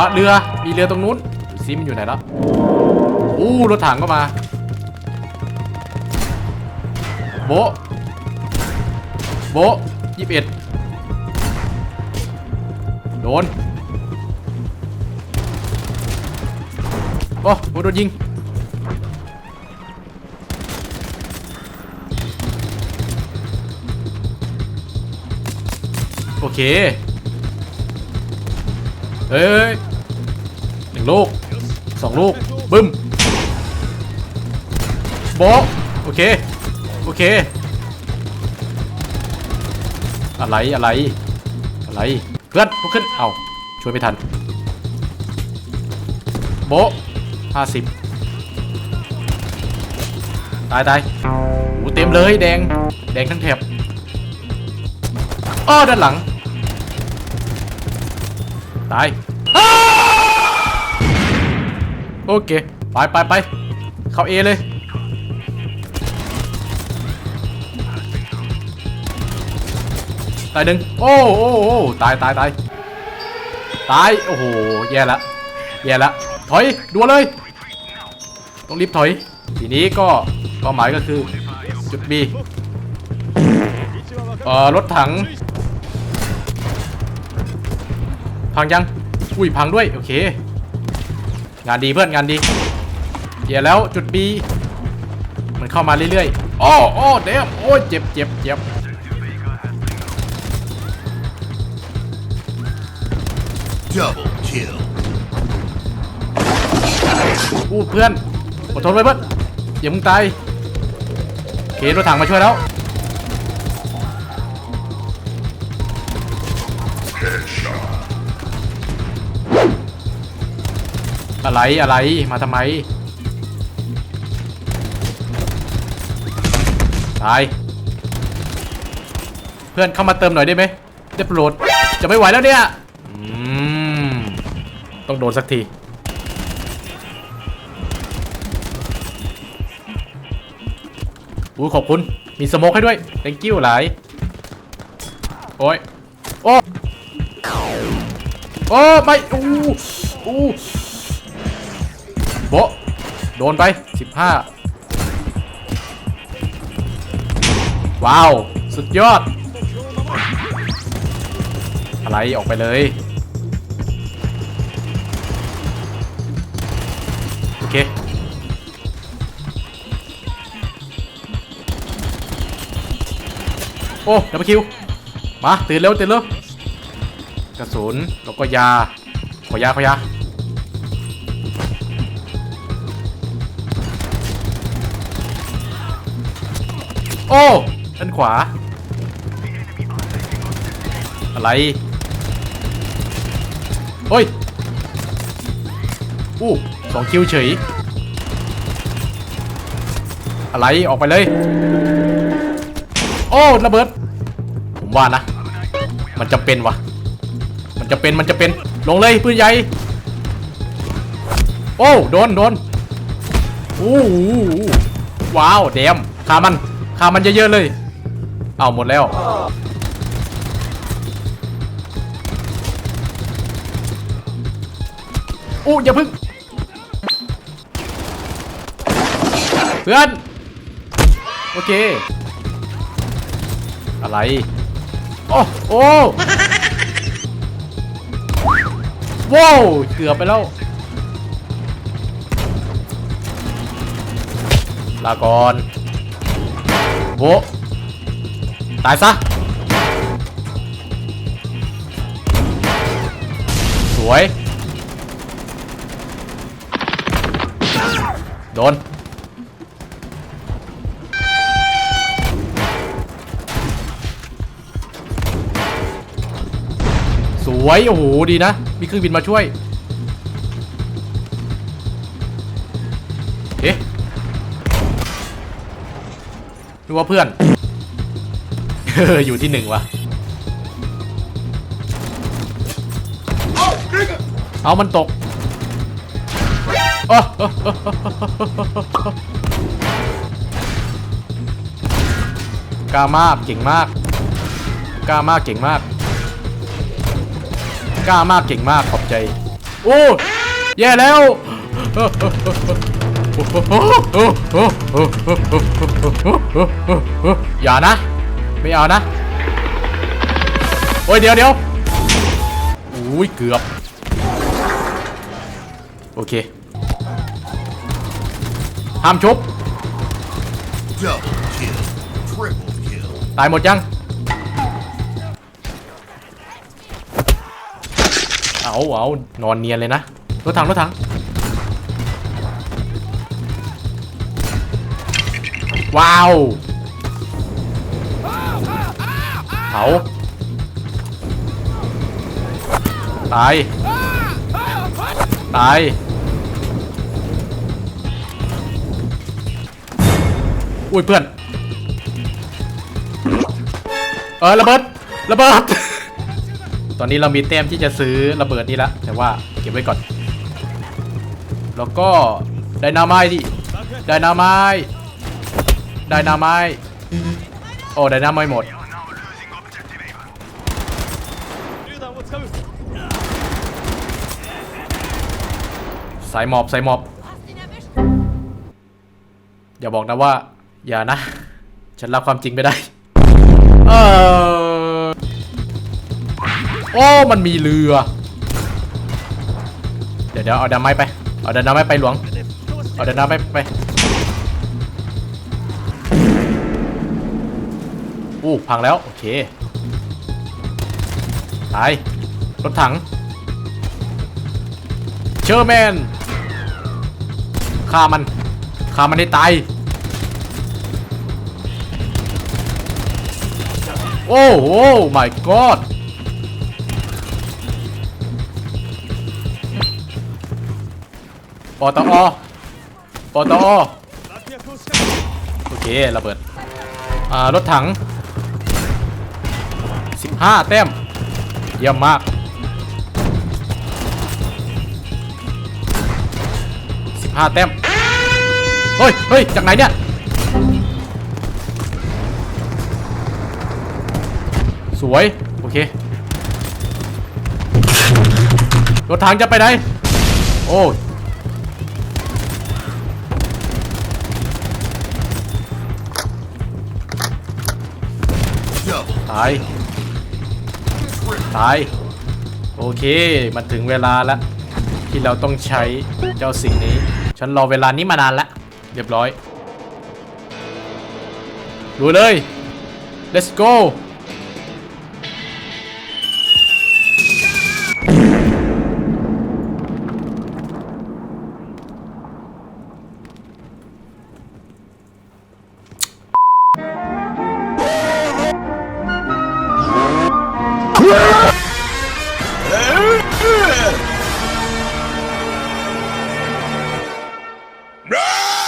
อเรือ มีเรือตรงนู้นซิมอยู่ไหนแล้วอู้รถถังก็มา โบโบยี่สิบเอ็ดโดน โอ้โหโดนยิงโอเค เฮ้ย นึ่งลูกสองลูกบึ้มโบโอเค โอเค อะไรอะไร อะไรเพื่อนลุกขึ้น เอาช่วยไม่ทัน โบห้าสิบตายตายโอ้เต็มเลยแดง แดงทั้งแถบอ้อด้านหลัง ตาย โอเค ไปไปไปเข้าเอเลย ตายหนึ่งโอ้โอ้โอ้ตายตายตายตาย โอ้โห แย่ละ แย่ละ ถอยดัวเลย ต้องรีบถอย ทีนี้ก็เป้าหมายก็คือ จุด B เอ่อรถถัง พังยัง อุ้ย พังด้วย โอเค งานดีเพื่อนงานดีเดี๋ยวแล้วจุด B มันเข้ามาเรื่อยๆอ้ออ้อเดมโอ้ยเจ็บเจ็บเจ็บ Double kill. อู้เพื่อนอดทนไว้เพื่อนอย่ามึงตายโอเครถถังมาช่วยแล้ว อะไรอะไรมาทำไม ตาย เพื่อนเข้ามาเติมหน่อยได้ไหมได้โปรดจะไม่ไหวแล้วเนี่ยต้องโดนสักทีอุ้ยขอบคุณ มีสโมกให้ด้วย thank you หลาย โอ้ย โอ้ โอ้ ไม่ อู้อู้ โบะโดนไป 15 ว้าว สุดยอด อะไรออกไปเลย โอเคโอ้ดับเบิลคิว มา ตื่นเร็ว ตื่นเร็ว กระสุน แล้วก็ยา ขอยา ขอยา โอ้ด้านขวา อะไรโอ้ยอู้สองคิวเฉย อะไรออกไปเลย โอ้ระเบิด ผมว่านะ มันจะเป็นวะมันจะเป็นมันจะเป็นลงเลยปืนใหญ่ โอ้โดนโดนอู้หูว้าวเดมขามัน ขามันเยอะๆเลย เอาหมดแล้ว อู้อย่าพึ่ง เพื่อน โอเค อะไร โอ้โอ้ว้าวเกือบไปแล้ว ลาก่อน โบะตายซะ สวย โดน สวย โอ้โห ดีนะ มีเครื่องบินมาช่วย นึกว่าเพื่อน อยู่ที่หนึ่งวะเอามันตกโอ้กล้ามากเก่งมากกล้ามากเก่งมากกล้ามากเก่งมากขอบใจ โอ้ แย่แล้ว อย่านะ ไม่เอานะ โอ้ยเดี๋ยวเดี๋ยวอุ้ยเกือบ โอเค ห้ามชุบ ตายหมดยัง เอาเอานอนเนียนเลยนะ รถถังรถถัง ว้าวเผาตาย ตาย อุ้ยเพื่อน เออระเบิด ระเบิด ตอนนี้เรามีเต็มที่จะซื้อระเบิดนี่แล้วแต่ว่าเก็บไว้ก่อน แล้วก็ไดนาไมต์ดิไดนาไมต์ ไดนาไมต์โอ้ไดนาไมต์หมด สายหมอบสายหมอบ อย่าบอกนะว่า อย่านะ ฉันรับความจริงไม่ได้ เออโอ้มันมีเรือ เดี๋ยวเดี๋ยวเอาดาไม้ไป เอาดาไม้ไปหลวง เอาดาไม้ไป อู้พังแล้ว โอเค ตาย รถถัง เชอร์แมนฆ่ามันฆ่ามันให้ตาย โอ้โห my god ปตอปตอโอเค ระเบิด อ่า รถถัง 15 แต้ม เยี่ยมมาก 15 แต้ม เฮ้ยเฮ้ยจากไหนเนี่ยสวย โอเครถถังจะไปไหน โอ้ย Double ตาย ตาย โอเค มันถึงเวลาแล้ว ที่เราต้องใช้เจ้าสิ่งนี้ ฉันรอเวลานี้มานานแล้ว เรียบร้อย ดูเลย let's go